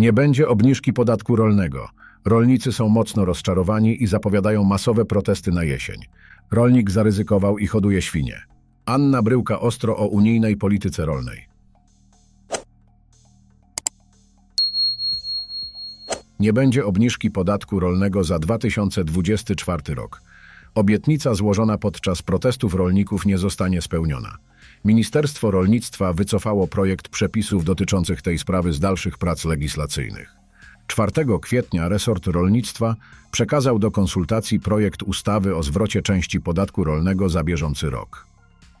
Nie będzie obniżki podatku rolnego. Rolnicy są mocno rozczarowani i zapowiadają masowe protesty na jesień. Rolnik zaryzykował i hoduje świnie. Anna Bryłka ostro o unijnej polityce rolnej. Nie będzie obniżki podatku rolnego za 2024 rok. Obietnica złożona podczas protestów rolników nie zostanie spełniona. Ministerstwo Rolnictwa wycofało projekt przepisów dotyczących tej sprawy z dalszych prac legislacyjnych. 4 kwietnia resort rolnictwa przekazał do konsultacji projekt ustawy o zwrocie części podatku rolnego za bieżący rok.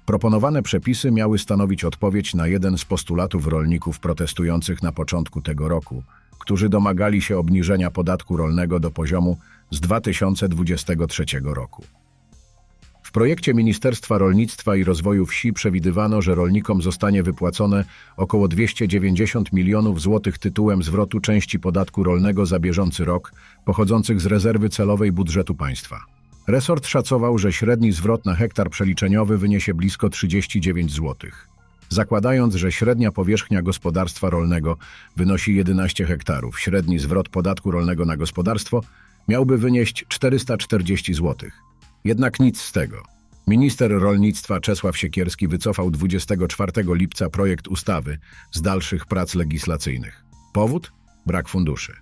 Proponowane przepisy miały stanowić odpowiedź na jeden z postulatów rolników protestujących na początku tego roku, którzy domagali się obniżenia podatku rolnego do poziomu z 2023 roku. W projekcie Ministerstwa Rolnictwa i Rozwoju Wsi przewidywano, że rolnikom zostanie wypłacone około 290 milionów złotych tytułem zwrotu części podatku rolnego za bieżący rok, pochodzących z rezerwy celowej budżetu państwa. Resort szacował, że średni zwrot na hektar przeliczeniowy wyniesie blisko 39 zł. Zakładając, że średnia powierzchnia gospodarstwa rolnego wynosi 11 hektarów, średni zwrot podatku rolnego na gospodarstwo miałby wynieść 440 zł. Jednak nic z tego. Minister rolnictwa Czesław Siekierski wycofał 24 lipca projekt ustawy z dalszych prac legislacyjnych. Powód? Brak funduszy.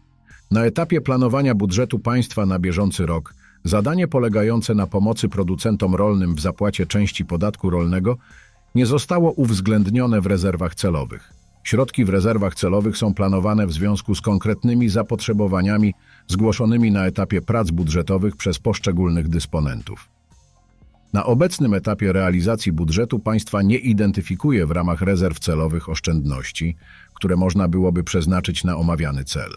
Na etapie planowania budżetu państwa na bieżący rok zadanie polegające na pomocy producentom rolnym w zapłacie części podatku rolnego nie zostało uwzględnione w rezerwach celowych. Środki w rezerwach celowych są planowane w związku z konkretnymi zapotrzebowaniami zgłoszonymi na etapie prac budżetowych przez poszczególnych dysponentów. Na obecnym etapie realizacji budżetu państwa nie identyfikuje w ramach rezerw celowych oszczędności, które można byłoby przeznaczyć na omawiany cel.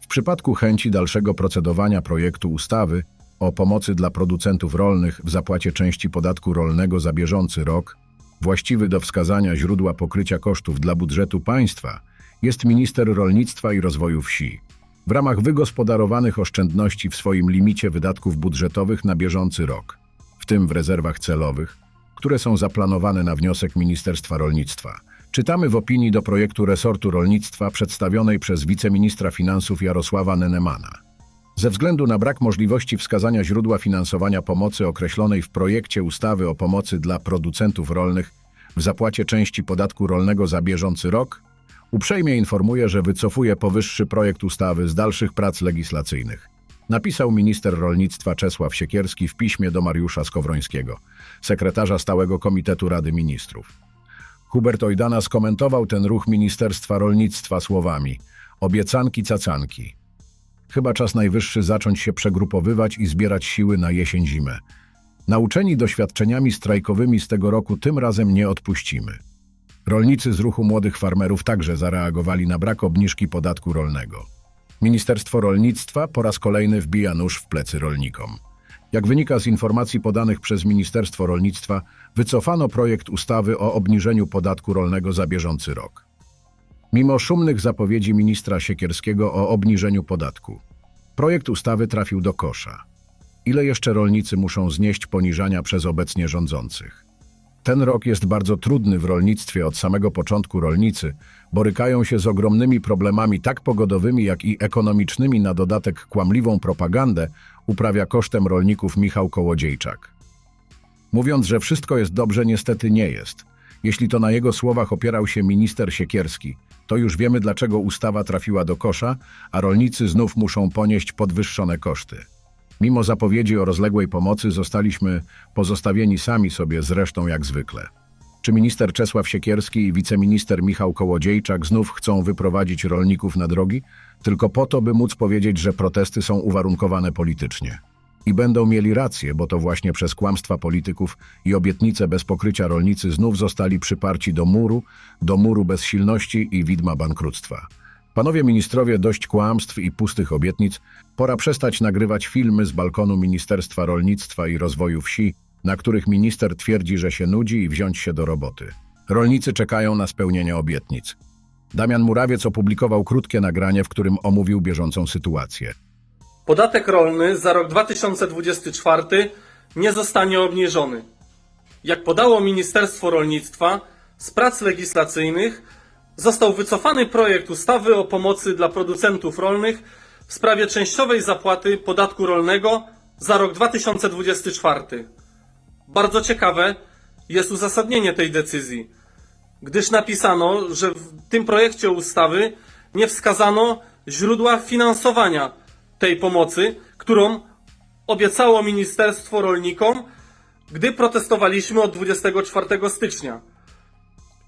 W przypadku chęci dalszego procedowania projektu ustawy o pomocy dla producentów rolnych w zapłacie części podatku rolnego za bieżący rok, właściwy do wskazania źródła pokrycia kosztów dla budżetu państwa jest minister rolnictwa i rozwoju wsi. W ramach wygospodarowanych oszczędności w swoim limicie wydatków budżetowych na bieżący rok, w tym w rezerwach celowych, które są zaplanowane na wniosek Ministerstwa Rolnictwa. Czytamy w opinii do projektu resortu rolnictwa przedstawionej przez wiceministra finansów Jarosława Nenemana. Ze względu na brak możliwości wskazania źródła finansowania pomocy określonej w projekcie ustawy o pomocy dla producentów rolnych w zapłacie części podatku rolnego za bieżący rok, uprzejmie informuję, że wycofuje powyższy projekt ustawy z dalszych prac legislacyjnych. Napisał minister rolnictwa Czesław Siekierski w piśmie do Mariusza Skowrońskiego, sekretarza Stałego Komitetu Rady Ministrów. Hubert Ojdana skomentował ten ruch Ministerstwa Rolnictwa słowami obiecanki cacanki. Chyba czas najwyższy zacząć się przegrupowywać i zbierać siły na jesień-zimę. Nauczeni doświadczeniami strajkowymi z tego roku tym razem nie odpuścimy. Rolnicy z ruchu młodych farmerów także zareagowali na brak obniżki podatku rolnego. Ministerstwo Rolnictwa po raz kolejny wbija nóż w plecy rolnikom. Jak wynika z informacji podanych przez Ministerstwo Rolnictwa, wycofano projekt ustawy o obniżeniu podatku rolnego za bieżący rok. Mimo szumnych zapowiedzi ministra Siekierskiego o obniżeniu podatku, projekt ustawy trafił do kosza. Ile jeszcze rolnicy muszą znieść poniżania przez obecnie rządzących? Ten rok jest bardzo trudny w rolnictwie. Od samego początku rolnicy borykają się z ogromnymi problemami tak pogodowymi, jak i ekonomicznymi. Na dodatek kłamliwą propagandę uprawia kosztem rolników Michał Kołodziejczak. Mówiąc, że wszystko jest dobrze, niestety nie jest. Jeśli to na jego słowach opierał się minister Siekierski, to już wiemy, dlaczego ustawa trafiła do kosza, a rolnicy znów muszą ponieść podwyższone koszty. Mimo zapowiedzi o rozległej pomocy zostaliśmy pozostawieni sami sobie zresztą jak zwykle. Czy minister Czesław Siekierski i wiceminister Michał Kołodziejczak znów chcą wyprowadzić rolników na drogi? Tylko po to, by móc powiedzieć, że protesty są uwarunkowane politycznie. I będą mieli rację, bo to właśnie przez kłamstwa polityków i obietnice bez pokrycia rolnicy znów zostali przyparci do muru, do muru bezsilności i widma bankructwa. Panowie ministrowie, dość kłamstw i pustych obietnic, pora przestać nagrywać filmy z balkonu Ministerstwa Rolnictwa i Rozwoju Wsi, na których minister twierdzi, że się nudzi i wziąć się do roboty. Rolnicy czekają na spełnienie obietnic. Damian Murawiec opublikował krótkie nagranie, w którym omówił bieżącą sytuację. Podatek rolny za rok 2024 nie zostanie obniżony. Jak podało Ministerstwo Rolnictwa, z prac legislacyjnych został wycofany projekt ustawy o pomocy dla producentów rolnych w sprawie częściowej zapłaty podatku rolnego za rok 2024. Bardzo ciekawe jest uzasadnienie tej decyzji, gdyż napisano, że w tym projekcie ustawy nie wskazano źródła finansowania tej pomocy, którą obiecało ministerstwo rolnikom, gdy protestowaliśmy od 24 stycznia.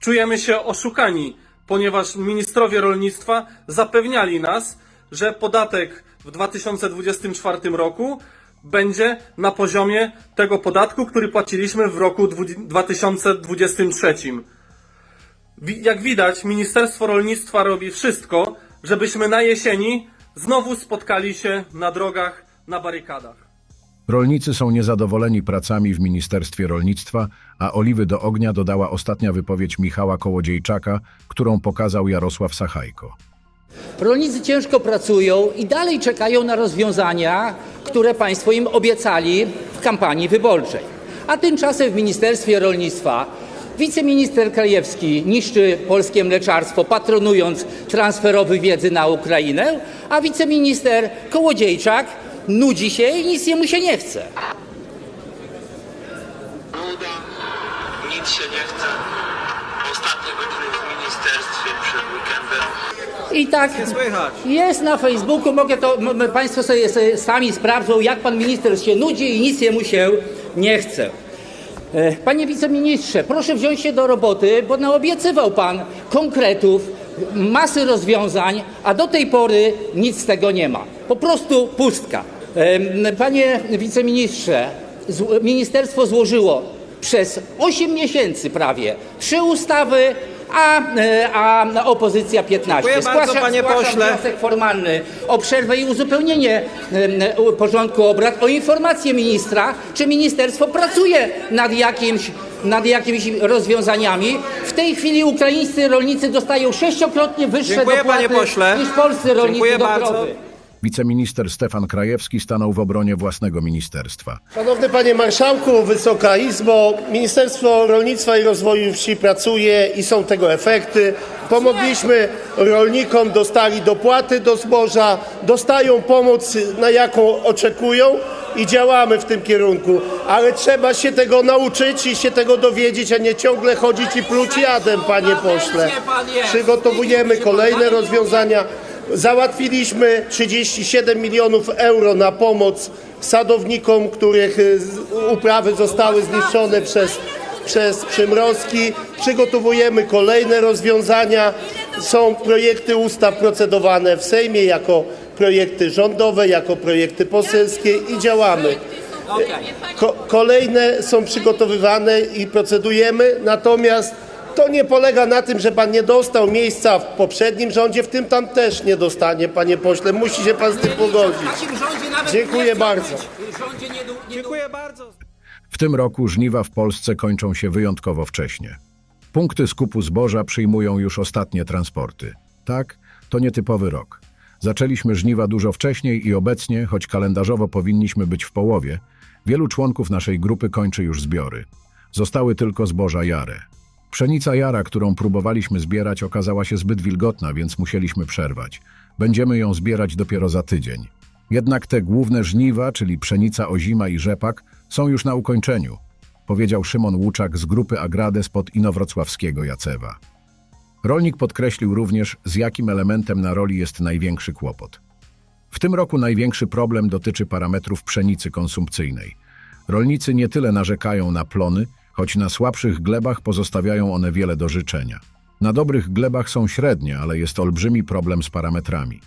Czujemy się oszukani, ponieważ ministrowie rolnictwa zapewniali nas, że podatek w 2024 roku będzie na poziomie tego podatku, który płaciliśmy w roku dwu- 2023. Wi- Jak widać, Ministerstwo Rolnictwa robi wszystko, żebyśmy na jesieni znowu spotkali się na drogach, na barykadach. Rolnicy są niezadowoleni pracami w Ministerstwie Rolnictwa, a oliwy do ognia dodała ostatnia wypowiedź Michała Kołodziejczaka, którą pokazał Jarosław Sachajko. Rolnicy ciężko pracują i dalej czekają na rozwiązania, które Państwo im obiecali w kampanii wyborczej. A tymczasem w Ministerstwie Rolnictwa wiceminister Krajewski niszczy polskie mleczarstwo, patronując transferowy wiedzy na Ukrainę, a wiceminister Kołodziejczak nudzi się i nic jemu się nie chce. Nuda, nic się nie chce. Ostatnie godziny w ministerstwie przed weekendem. I tak jest na Facebooku, mogę to, Państwo sobie, sobie sami sprawdzą, jak Pan Minister się nudzi i nic jemu się nie chce. E, Panie Wiceministrze, proszę wziąć się do roboty, bo naobiecywał Pan konkretów, masy rozwiązań, a do tej pory nic z tego nie ma. Po prostu pustka. Panie Wiceministrze, ministerstwo złożyło przez 8 miesięcy prawie trzy ustawy, a, e, a opozycja 15. Dziękuję bardzo, panie pośle. wniosek formalny o przerwę i uzupełnienie porządku obrad o informację ministra, czy ministerstwo pracuje nad jakimś, nad jakimiś rozwiązaniami. W tej chwili ukraińscy rolnicy dostają sześciokrotnie wyższe Dziękuję, dopłaty niż polscy rolnicy Dziękuję do bardzo. krowy. Wiceminister Stefan Krajewski stanął w obronie własnego ministerstwa. Szanowny Panie Marszałku, Wysoka Izbo, Ministerstwo Rolnictwa i Rozwoju Wsi pracuje i są tego efekty. Pomogliśmy rolnikom, dostali dopłaty do zboża, dostają pomoc, na jaką oczekują i działamy w tym kierunku. Ale trzeba się tego nauczyć i się tego dowiedzieć, a nie ciągle chodzić i pluć jadem, Panie Pośle. Przygotowujemy kolejne rozwiązania. Załatwiliśmy 37 milionów euro na pomoc sadownikom, których y, uprawy zostały zniszczone przez, przez przymrozki. Przygotowujemy kolejne rozwiązania. Są projekty ustaw procedowane w Sejmie jako projekty rządowe, jako projekty poselskie i działamy. Ko- kolejne są przygotowywane i procedujemy, natomiast to nie polega na tym, że pan nie dostał miejsca w poprzednim rządzie, w tym tam też nie dostanie, panie pośle. Musi się pan z tym pogodzić. Dziękuję bardzo. Dziękuję bardzo. W tym roku żniwa w Polsce kończą się wyjątkowo wcześnie. Punkty skupu zboża przyjmują już ostatnie transporty. Tak, to nietypowy rok. Zaczęliśmy żniwa dużo wcześniej i obecnie, choć kalendarzowo powinniśmy być w połowie, wielu członków naszej grupy kończy już zbiory. Zostały tylko zboża jare. Pszenica jara, którą próbowaliśmy zbierać, okazała się zbyt wilgotna, więc musieliśmy przerwać. Będziemy ją zbierać dopiero za tydzień. Jednak te główne żniwa, czyli pszenica ozima i rzepak, są już na ukończeniu, powiedział Szymon Łuczak z grupy Agrades pod inowrocławskiego Jacewa. Rolnik podkreślił również, z jakim elementem na roli jest największy kłopot. W tym roku największy problem dotyczy parametrów pszenicy konsumpcyjnej. Rolnicy nie tyle narzekają na plony, choć na słabszych glebach pozostawiają one wiele do życzenia. Na dobrych glebach są średnie, ale jest olbrzymi problem z parametrami.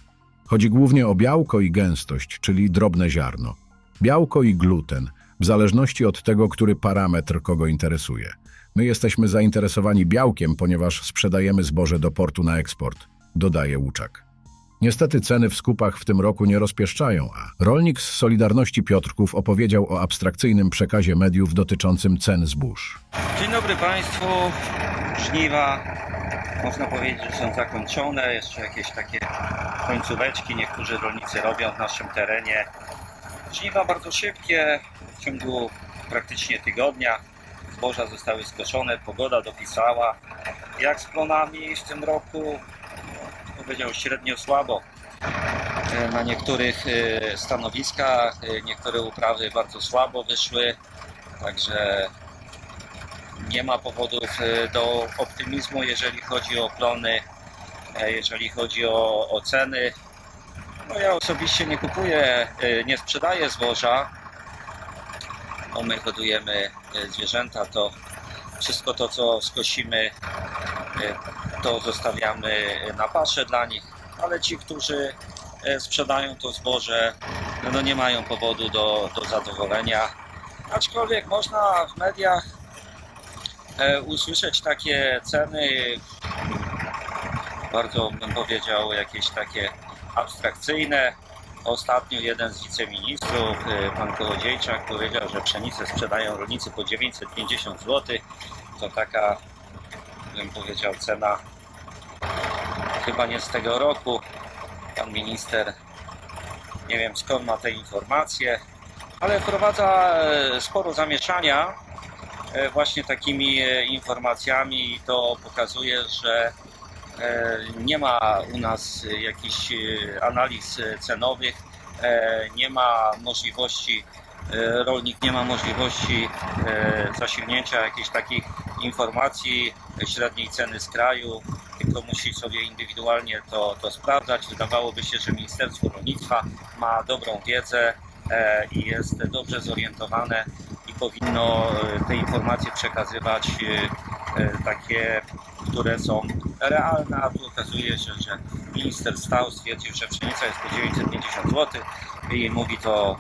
Chodzi głównie o białko i gęstość, czyli drobne ziarno. Białko i gluten, w zależności od tego, który parametr kogo interesuje. My jesteśmy zainteresowani białkiem, ponieważ sprzedajemy zboże do portu na eksport, dodaje Łuczak. Niestety ceny w skupach w tym roku nie rozpieszczają, a rolnik z Solidarności Piotrków opowiedział o abstrakcyjnym przekazie mediów dotyczącym cen zbóż. Dzień dobry Państwu. Żniwa można powiedzieć, że są zakończone. Jeszcze jakieś takie końcóweczki niektórzy rolnicy robią w naszym terenie. Żniwa bardzo szybkie, w ciągu praktycznie tygodnia. Zboża zostały skoszone, pogoda dopisała Jak z plonami w tym roku? Powiedział średnio słabo. E, Na niektórych e, stanowiskach e, niektóre uprawy bardzo słabo wyszły, także nie ma powodów do optymizmu, jeżeli chodzi o plony, jeżeli chodzi o, o ceny. No ja osobiście nie kupuję, nie sprzedaję zboża, bo my hodujemy zwierzęta, to wszystko to, co skosimy, to zostawiamy na paszę dla nich, ale ci, którzy e, sprzedają to zboże, no nie mają powodu do, do zadowolenia. Aczkolwiek można w mediach e, usłyszeć takie ceny, bardzo bym powiedział, jakieś takie abstrakcyjne. Ostatnio jeden z wiceministrów, e, pan Kołodziejczak, powiedział, że pszenicę sprzedają rolnicy po 950 zł. To taka, bym powiedział, cena chyba nie z tego roku. Pan minister, nie wiem skąd ma te informacje, ale wprowadza e, sporo zamieszania e, właśnie takimi e, informacjami i to pokazuje, że nie ma u nas jakichś analiz cenowych, nie ma możliwości, rolnik nie ma możliwości zasięgnięcia jakichś takich informacji średniej ceny z kraju, tylko musi sobie indywidualnie to, to sprawdzać. Wydawałoby się, że Ministerstwo Rolnictwa ma dobrą wiedzę e, i jest dobrze zorientowane i powinno e, te informacje przekazywać e, takie, które są realne, a tu okazuje się, że minister stał, stwierdził, że pszenica jest po 950 zł i mówi to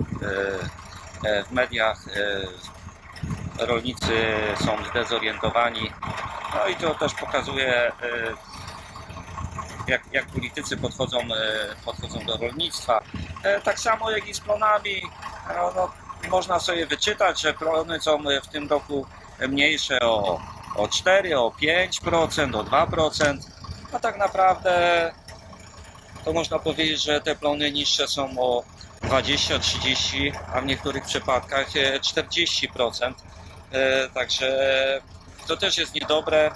w mediach. Rolnicy są zdezorientowani. No i to też pokazuje, e, jak, jak politycy podchodzą, e, podchodzą do rolnictwa. E, Tak samo jak i z plonami. No, no, można sobie wyczytać, że plony są w tym roku mniejsze o, o 4, o 5%, o 2%. A tak naprawdę to można powiedzieć, że te plony niższe są o 20, 30, a w niektórych przypadkach e, 40%. E, Także to też jest niedobre,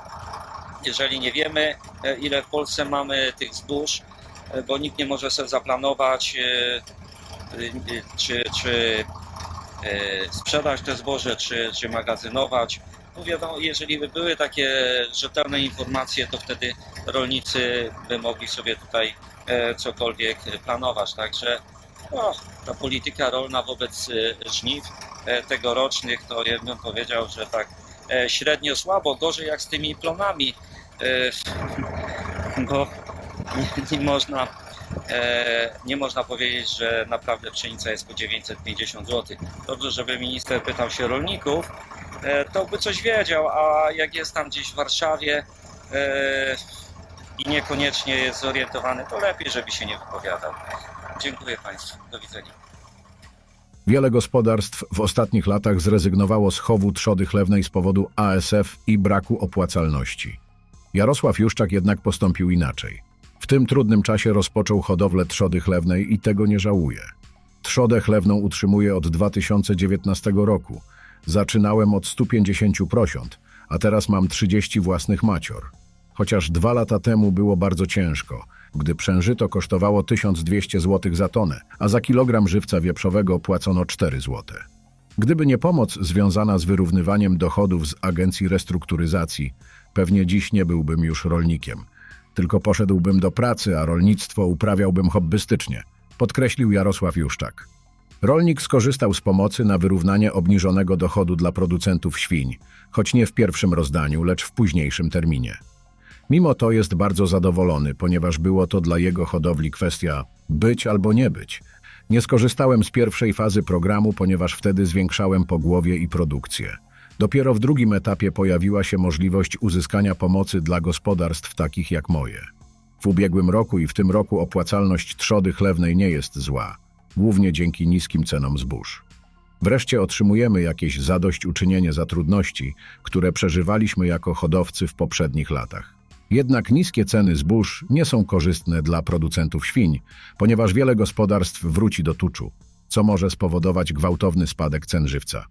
jeżeli nie wiemy, e, ile w Polsce mamy tych zbóż, e, bo nikt nie może sobie zaplanować, e, czy, czy sprzedać te zboże, czy, czy magazynować. No wiadomo, jeżeli by były takie rzetelne informacje, to wtedy rolnicy by mogli sobie tutaj cokolwiek planować. Także no, ta polityka rolna wobec żniw tegorocznych, to ja bym powiedział, że tak średnio słabo, gorzej jak z tymi plonami, e, bo nie, można e, nie można powiedzieć, że naprawdę pszenica jest po 950 zł. Dobrze, żeby minister pytał się rolników, e, to by coś wiedział, a jak jest tam gdzieś w Warszawie e, i niekoniecznie jest zorientowany, to lepiej, żeby się nie wypowiadał. Dziękuję Państwu. Do widzenia. Wiele gospodarstw w ostatnich latach zrezygnowało z chowu trzody chlewnej z powodu ASF i braku opłacalności. Jarosław Juszczak jednak postąpił inaczej. W tym trudnym czasie rozpoczął hodowlę trzody chlewnej i tego nie żałuje. Trzodę chlewną utrzymuje od 2019 roku. Zaczynałem od 150 prosiąt, a teraz mam 30 własnych macior. Chociaż dwa lata temu było bardzo ciężko, gdy przężyto kosztowało 1200 zł za tonę, a za kilogram żywca wieprzowego płacono 4 zł. Gdyby nie pomoc związana z wyrównywaniem dochodów z Agencji Restrukturyzacji, pewnie dziś nie byłbym już rolnikiem. Tylko poszedłbym do pracy, a rolnictwo uprawiałbym hobbystycznie, podkreślił Jarosław Juszczak. Rolnik skorzystał z pomocy na wyrównanie obniżonego dochodu dla producentów świń, choć nie w pierwszym rozdaniu, lecz w późniejszym terminie. Mimo to jest bardzo zadowolony, ponieważ było to dla jego hodowli kwestia być albo nie być. Nie skorzystałem z pierwszej fazy programu, ponieważ wtedy zwiększałem pogłowie i produkcję. Dopiero w drugim etapie pojawiła się możliwość uzyskania pomocy dla gospodarstw takich jak moje. W ubiegłym roku i w tym roku opłacalność trzody chlewnej nie jest zła, głównie dzięki niskim cenom zbóż. Wreszcie otrzymujemy jakieś zadośćuczynienie za trudności, które przeżywaliśmy jako hodowcy w poprzednich latach. Jednak niskie ceny zbóż nie są korzystne dla producentów świń, ponieważ wiele gospodarstw wróci do tuczu, co może spowodować gwałtowny spadek cen żywca.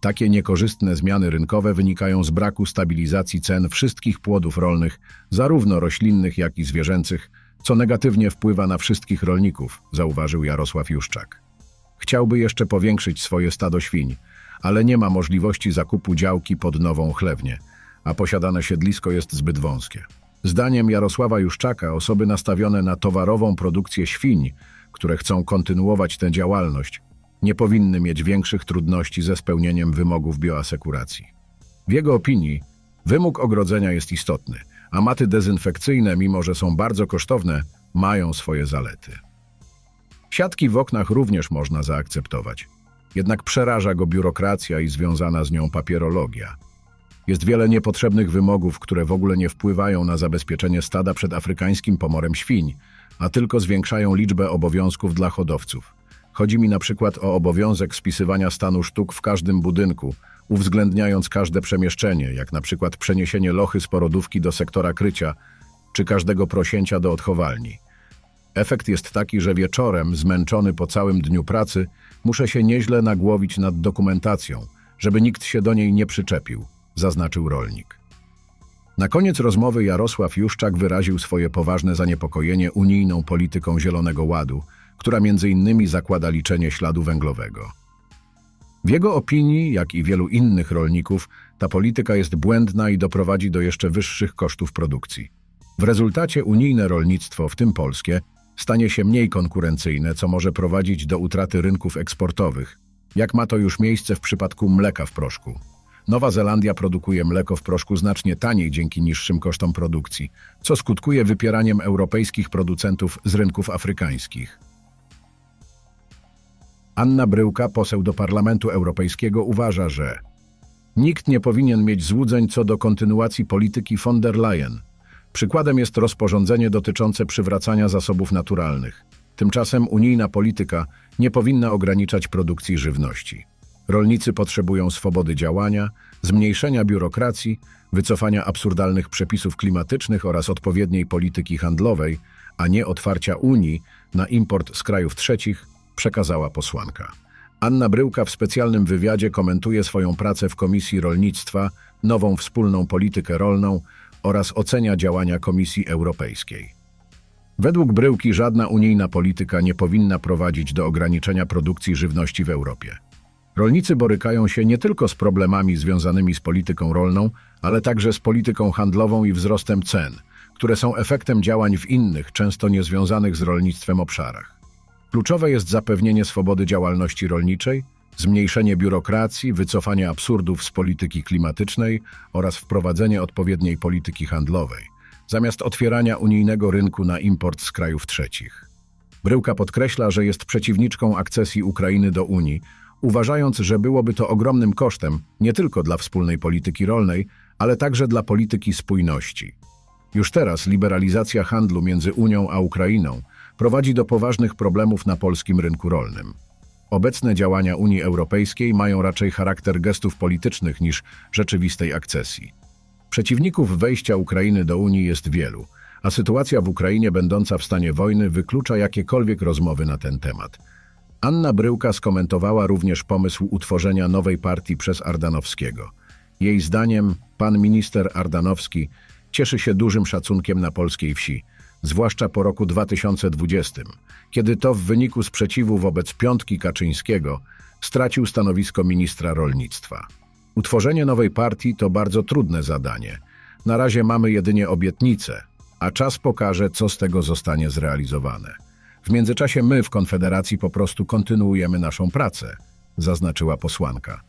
Takie niekorzystne zmiany rynkowe wynikają z braku stabilizacji cen wszystkich płodów rolnych, zarówno roślinnych, jak i zwierzęcych, co negatywnie wpływa na wszystkich rolników, zauważył Jarosław Juszczak. Chciałby jeszcze powiększyć swoje stado świń, ale nie ma możliwości zakupu działki pod nową chlewnię, a posiadane siedlisko jest zbyt wąskie. Zdaniem Jarosława Juszczaka osoby nastawione na towarową produkcję świń, które chcą kontynuować tę działalność, nie powinny mieć większych trudności ze spełnieniem wymogów bioasekuracji. W jego opinii wymóg ogrodzenia jest istotny, a maty dezynfekcyjne, mimo że są bardzo kosztowne, mają swoje zalety. Siatki w oknach również można zaakceptować, jednak przeraża go biurokracja i związana z nią papierologia. Jest wiele niepotrzebnych wymogów, które w ogóle nie wpływają na zabezpieczenie stada przed afrykańskim pomorem świń, a tylko zwiększają liczbę obowiązków dla hodowców. Chodzi mi na przykład o obowiązek spisywania stanu sztuk w każdym budynku, uwzględniając każde przemieszczenie, jak na przykład przeniesienie lochy z porodówki do sektora krycia, czy każdego prosięcia do odchowalni. Efekt jest taki, że wieczorem, zmęczony po całym dniu pracy, muszę się nieźle nagłowić nad dokumentacją, żeby nikt się do niej nie przyczepił, zaznaczył rolnik. Na koniec rozmowy Jarosław Juszczak wyraził swoje poważne zaniepokojenie unijną polityką Zielonego Ładu, która między innymi zakłada liczenie śladu węglowego. W jego opinii, jak i wielu innych rolników, ta polityka jest błędna i doprowadzi do jeszcze wyższych kosztów produkcji. W rezultacie unijne rolnictwo, w tym polskie, stanie się mniej konkurencyjne, co może prowadzić do utraty rynków eksportowych, jak ma to już miejsce w przypadku mleka w proszku. Nowa Zelandia produkuje mleko w proszku znacznie taniej dzięki niższym kosztom produkcji, co skutkuje wypieraniem europejskich producentów z rynków afrykańskich. Anna Bryłka, poseł do Parlamentu Europejskiego, uważa, że nikt nie powinien mieć złudzeń co do kontynuacji polityki von der Leyen. Przykładem jest rozporządzenie dotyczące przywracania zasobów naturalnych. Tymczasem unijna polityka nie powinna ograniczać produkcji żywności. Rolnicy potrzebują swobody działania, zmniejszenia biurokracji, wycofania absurdalnych przepisów klimatycznych oraz odpowiedniej polityki handlowej, a nie otwarcia Unii na import z krajów trzecich, przekazała posłanka. Anna Bryłka w specjalnym wywiadzie komentuje swoją pracę w Komisji Rolnictwa, nową wspólną politykę rolną oraz ocenia działania Komisji Europejskiej. Według Bryłki żadna unijna polityka nie powinna prowadzić do ograniczenia produkcji żywności w Europie. Rolnicy borykają się nie tylko z problemami związanymi z polityką rolną, ale także z polityką handlową i wzrostem cen, które są efektem działań w innych, często niezwiązanych z rolnictwem obszarach. Kluczowe jest zapewnienie swobody działalności rolniczej, zmniejszenie biurokracji, wycofanie absurdów z polityki klimatycznej oraz wprowadzenie odpowiedniej polityki handlowej, zamiast otwierania unijnego rynku na import z krajów trzecich. Bryłka podkreśla, że jest przeciwniczką akcesji Ukrainy do Unii, uważając, że byłoby to ogromnym kosztem nie tylko dla wspólnej polityki rolnej, ale także dla polityki spójności. Już teraz liberalizacja handlu między Unią a Ukrainą prowadzi do poważnych problemów na polskim rynku rolnym. Obecne działania Unii Europejskiej mają raczej charakter gestów politycznych niż rzeczywistej akcesji. Przeciwników wejścia Ukrainy do Unii jest wielu, a sytuacja w Ukrainie będąca w stanie wojny wyklucza jakiekolwiek rozmowy na ten temat. Anna Bryłka skomentowała również pomysł utworzenia nowej partii przez Ardanowskiego. Jej zdaniem pan minister Ardanowski cieszy się dużym szacunkiem na polskiej wsi, zwłaszcza po roku 2020, kiedy to w wyniku sprzeciwu wobec piątki Kaczyńskiego stracił stanowisko ministra rolnictwa. Utworzenie nowej partii to bardzo trudne zadanie. Na razie mamy jedynie obietnice, a czas pokaże, co z tego zostanie zrealizowane. W międzyczasie my w Konfederacji po prostu kontynuujemy naszą pracę, zaznaczyła posłanka.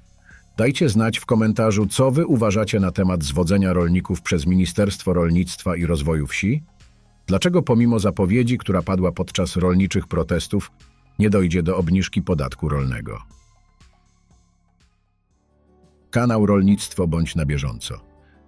Dajcie znać w komentarzu, co wy uważacie na temat zwodzenia rolników przez Ministerstwo Rolnictwa i Rozwoju Wsi? Dlaczego pomimo zapowiedzi, która padła podczas rolniczych protestów, nie dojdzie do obniżki podatku rolnego? Kanał Rolnictwo bądź na bieżąco.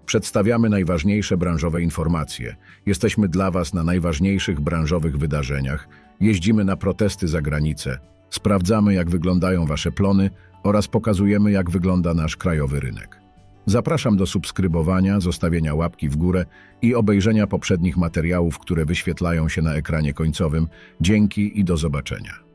Przedstawiamy najważniejsze branżowe informacje. Jesteśmy dla Was na najważniejszych branżowych wydarzeniach. Jeździmy na protesty za granicę. Sprawdzamy, jak wyglądają Wasze plony oraz pokazujemy, jak wygląda nasz krajowy rynek. Zapraszam do subskrybowania, zostawienia łapki w górę i obejrzenia poprzednich materiałów, które wyświetlają się na ekranie końcowym. Dzięki i do zobaczenia.